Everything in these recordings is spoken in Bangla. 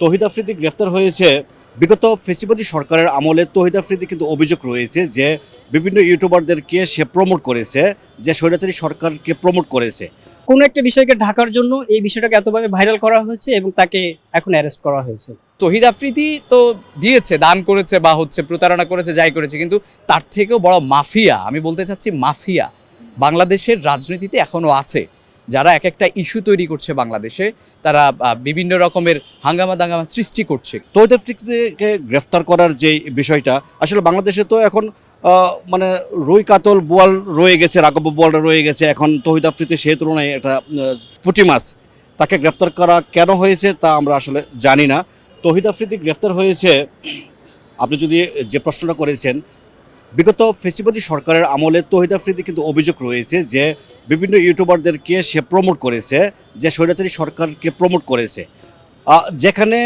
তহিদ আফ্রিদি গ্রেফতার হয়েছে। বিগত ফেসিবাদী সরকারের আমলে তহিদ আফ্রিদি কিন্তু অভিযোগ রয়েছে যে বিভিন্ন ইউটিউবারদেরকে সে প্রমোট করেছে যে স্বৈরাচারী সরকারকে প্রমোট করেছে। কোনো একটা বিষয়কে ঢাকার জন্য এই বিষয়টাকে এতভাবে ভাইরাল করা হয়েছে এবং তাকে এখন অ্যারেস্ট করা হয়েছে। তহিদ আফ্রিদি তো দিয়েছে দান করেছে বা হচ্ছে প্রতারণা করেছে যাই করেছে কিন্তু তার থেকেও বড় মাফিয়া আমি বলতে চাচ্ছি মাফিয়া বাংলাদেশের রাজনীতিতে এখনও আছে। যারা এক একটা ইস্যু তৈরি করছে বাংলাদেশে, তারা বিভিন্ন রকমের হাঙ্গামা দাঙ্গামা সৃষ্টি করছে। তহিদ গ্রেফতার করার যে বিষয়টা, আসলে বাংলাদেশে তো এখন মানে রুই কাতল বোয়াল রয়ে গেছে, রাঘব বোয়ালরা রয়ে গেছে, এখন তহিদ আফ্রিদি সেই তুলনায় এটা পুঁটি মাছ। তাকে গ্রেফতার করা কেন হয়েছে তা আমরা আসলে জানি না। তহিদ আফ্রিদি গ্রেফতার হয়েছে, আপনি যদি যে প্রশ্নটা করেছেন বিগত ফেসিবাদী সরকারের আমলে তহিদ আফ্রিদি কিন্তু অভিযোগ রয়েছে যে বিভিন্ন ইউটিউবারদেরকে সে প্রমোট করেছে, যে স্বৈরাচারী সরকারকে প্রমোট করেছে। যেখানে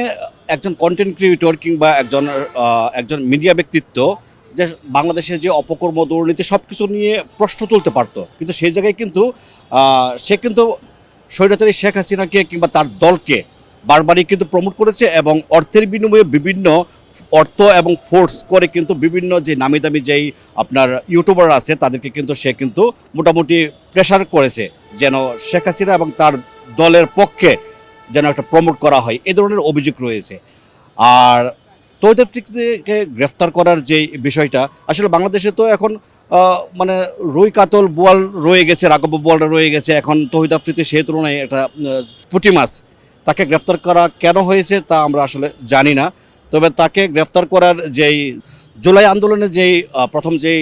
একজন কন্টেন্ট ক্রিয়েটর কিংবা একজন একজন মিডিয়া ব্যক্তিত্ব যে বাংলাদেশের যে অপকর্ম, দুর্নীতি সব কিছু নিয়ে প্রশ্ন তুলতে পারতো। কিন্তু সেই জায়গায় কিন্তু সে কিন্তু স্বৈরাচারী শেখ হাসিনাকে কিংবা তার দলকে বারবারই কিন্তু প্রমোট করেছে এবং অর্থের বিনিময়ে বিভিন্ন অর্থ এবং ফোর্স করে কিন্তু বিভিন্ন যে নামি দামি যেই আপনার ইউটিউবার আছে, তাদেরকে কিন্তু সে কিন্তু মোটামুটি প্রেশার করেছে যেন শেখ হাসিনা এবং তার দলের পক্ষে যেন একটা প্রমোট করা হয়। এই ধরনের অভিযোগ রয়েছে। আর আফ্রিকাকে গ্রেফতার করার যে বিষয়টা, আসলে বাংলাদেশে তো এখন মানে রুই কাতল বোয়াল রয়ে গেছে, রাঘব বোয়ালরা রয়ে গেছে। এখন তহিদ আফ্রিদি সেই তুলনায় একটা পুঁটি মাছ। তাকে গ্রেফতার করা কেন হয়েছে তা আমরা আসলে জানি না। তবে তাকে গ্রেফতার করার যেই জুলাই আন্দোলনে যেই প্রথম যেই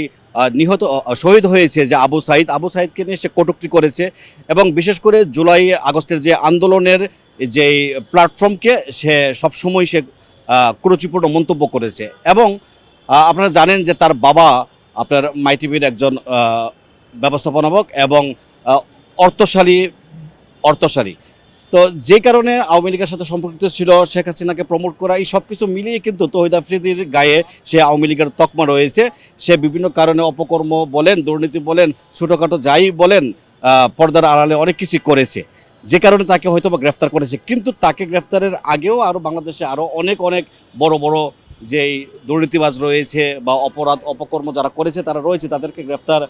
নিহত শহীদ হয়েছে যে আবু সাইদ, আবু সাইদকে নিয়ে সে কটুক্তি করেছে এবং বিশেষ করে জুলাই আগস্টের যে আন্দোলনের যেই প্ল্যাটফর্মকে সে সবসময় সে কুরুচিপূর্ণ মন্তব্য করেছে এবং আপনারা জানেন যে তার বাবা আপনার মাই টিভির একজন ব্যবস্থাপনাবক এবং অর্থশালী অর্থশালী। তো যে কারণে আওয়ামী লীগের সাথে সম্পর্কিত ছিল, শেখ হাসিনাকে প্রমোট করা, এই সব কিছু মিলিয়ে কিন্তু তহিদ আফ্রিদির গায়ে সে আওয়ামী লীগের তকমা রয়েছে। সে বিভিন্ন কারণে অপকর্ম বলেন, দুর্নীতি বলেন, ছোটোখাটো যাই বলেন পর্দার আড়ালে অনেক কিছু করেছে। যে কারণে তাকে হয়তো বা গ্রেফতার করেছে। কিন্তু তাকে গ্রেফতারের আগেও আরও বাংলাদেশে আরও অনেক অনেক বড় বড় যেই দুর্নীতিবাজ রয়েছে বা অপরাধ, অপকর্ম যারা করেছে, তারা রয়েছে, তাদেরকে গ্রেফতার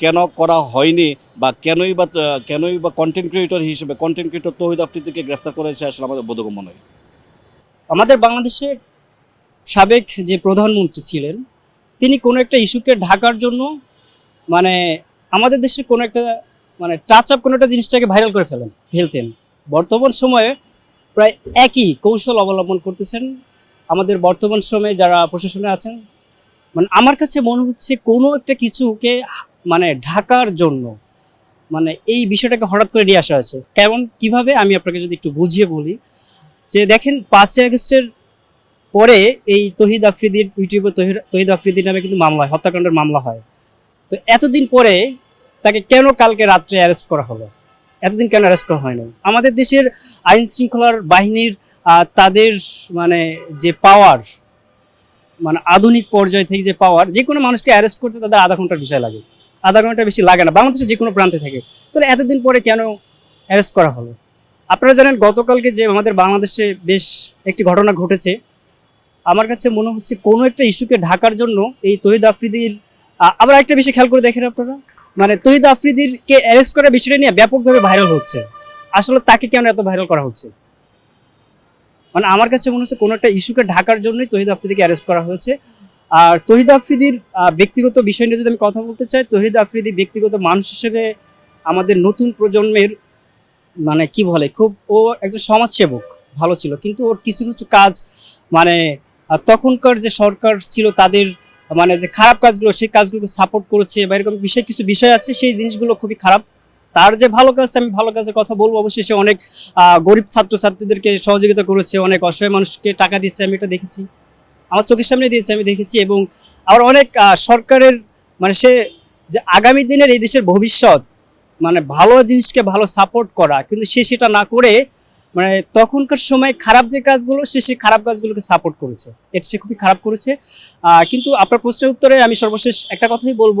কেন করা হয়নি বা কেনই বা কেনই বা কন্টেন্ট ক্রিয়েটর হিসেবে কন্টেন্ট ক্রিয়েটর তহিদ আফ্রিদিকে গ্রেফতার করেছে আসলে আমাদের বোধগম্য নয়। আমাদের বাংলাদেশের সাবেক যে প্রধানমন্ত্রী ছিলেন, তিনি কোনো একটা ইস্যুকে ঢাকার জন্য মানে আমাদের দেশের কোনো একটা মানে টাচ আপ কোনো একটা জিনিসটাকে ভাইরাল করে ফেলেন, ফেলতেন। বর্তমান সময়ে প্রায় একই কৌশল অবলম্বন করতেছেন আমাদের বর্তমান সময়ে যারা প্রশাসনে আছেন। মানে আমার কাছে মনে হচ্ছে কোনো একটা কিছুকে মানে ঢাকার জন্য মানে এই বিষয়টাকে হঠাৎ করে নিয়ে আসা হয়েছে। কেমন, কীভাবে, আমি আপনাকে যদি একটু বুঝিয়ে বলি, যে দেখেন, পাঁচই আগস্টের পরে এই তহিদ আফ্রিদির, ইউটিউবে তহিদ- তহিদ আফ্রিদি নামে কিন্তু মামলা হয়, হত্যাকাণ্ডের মামলা হয়। তো এতদিন পরে তাকে কেন কালকে রাত্রে অ্যারেস্ট করা হলো? এতদিন কেন অ্যারেস্ট করা হয়নি? আমাদের দেশের আইন শৃঙ্খলার বাহিনীর তাদের মানে যে পাওয়ার মানে আধুনিক পর্যায় থেকে যে পাওয়ার যে কোনো মানুষকে অ্যারেস্ট করতে তাদের আধা ঘণ্টার বিষয় লাগে। আধা ঘণ্টা বেশি লাগে না, বাংলাদেশের যে কোনো প্রান্তে থাকে। তাহলে এতদিন পরে কেন অ্যারেস্ট করা হলো? আপনারা জানেন, গতকালকে যে আমাদের বাংলাদেশে বেশ একটি ঘটনা ঘটেছে। আমার কাছে মনে হচ্ছে কোনো একটা ইস্যুকে ঢাকার জন্য এই তহিদ আফ্রিদির আবার একটা বিষয় খেয়াল করে দেখেন আপনারা। মানে তহিদ আফ্রিদির কে অ্যারেস্ট করার বিষয়টা নিয়ে ব্যাপকভাবে ভাইরাল হচ্ছে। আসলে তাকে কেন এত ভাইরাল করা হচ্ছে? মানে আমার কাছে মনে হচ্ছে কোনো একটা ইস্যুকে ঢাকার জন্যই তহিদ আফ্রিদিকে অ্যারেস্ট করা হয়েছে। আর তহিদ আফ্রিদির ব্যক্তিগত বিষয় নিয়ে যদি আমি কথা বলতে চাই, তহিদ আফ্রিদি ব্যক্তিগত মানুষ হিসেবে আমাদের নতুন প্রজন্মের মানে কি বলে, খুব, ও একজন সমাজসেবক, ভালো ছিল। কিন্তু ওর কিছু কিছু কাজ মানে তখনকার যে সরকার ছিল, তাদের মানে যে খারাপ কাজগুলো, সেই কাজগুলোকে সাপোর্ট করেছে বা এরকম বিষয়, কিছু বিষয় আছে, সেই জিনিসগুলো খুবই খারাপ। তার যে ভালো কাজ, আমি ভালো কাজের কথা বলব, অবশ্যই সে অনেক গরিব ছাত্রছাত্রীদেরকে সহযোগিতা করেছে, অনেক অসহায় মানুষকে টাকা দিয়েছে, আমি এটা দেখেছি। আমার চোখের সামনে দিয়েছে, আমি দেখেছি এবং আবার অনেক সরকারের মানে সে যে আগামী দিনের এই দেশের ভবিষ্যৎ মানে ভালো জিনিসকে ভালো সাপোর্ট করা, কিন্তু সে সেটা না করে মানে তখনকার সময় খারাপ যে কাজগুলো, সে সেই খারাপ কাজগুলোকে সাপোর্ট করেছে। এটা সে খুবই খারাপ করেছে। কিন্তু আপনার প্রশ্নের উত্তরে আমি সর্বশেষ একটা কথাই বলব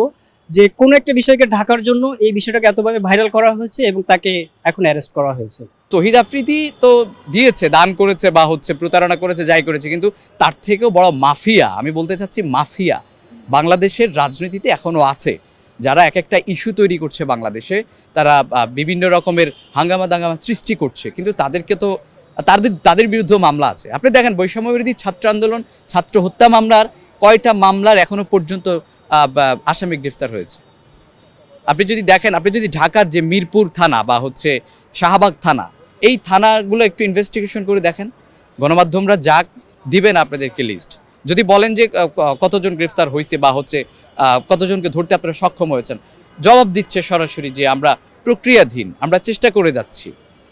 যে কোনো একটা বিষয়কে ঢাকার জন্য এই বিষয়টাকে এতভাবে ভাইরাল করা হয়েছে এবং তাকে এখন অ্যারেস্ট করা হয়েছে। তহিদ আফ্রিদি তো দিয়েছে, দান করেছে বা হচ্ছে প্রতারণা করেছে, যাই করেছে, কিন্তু তার থেকেও বড় মাফিয়া, আমি বলতে চাচ্ছি মাফিয়া, বাংলাদেশের রাজনীতিতে এখনও আছে। যারা এক একটা ইস্যু তৈরি করছে বাংলাদেশে, তারা বিভিন্ন রকমের হাঙ্গামা দাঙ্গামা সৃষ্টি করছে, কিন্তু তাদেরকে তো, তাদের তাদের বিরুদ্ধেও মামলা আছে। আপনি দেখেন বৈষম্য বিরোধী ছাত্র আন্দোলন, ছাত্র হত্যা মামলার, কয়টা মামলার এখনও পর্যন্ত আসামি গ্রেফতার হয়েছে। আপনি যদি দেখেন, আপনি যদি ঢাকার যে মিরপুর থানা বা হচ্ছে শাহবাগ থানা, এই থানাগুলো একটু ইনভেস্টিগেশন করে দেখেন। গণমাধ্যমরা যা দিবেন আপনাদেরকে লিস্ট যদি বলেন যে কতজন গ্রেফতার হয়েছে বা হচ্ছে কতজনকে ধরতে আপনারা সক্ষম হয়েছেন, জবাব দিচ্ছে সরাসরি যে আমরা প্রক্রিয়াধীন, আমরা চেষ্টা করে যাচ্ছি।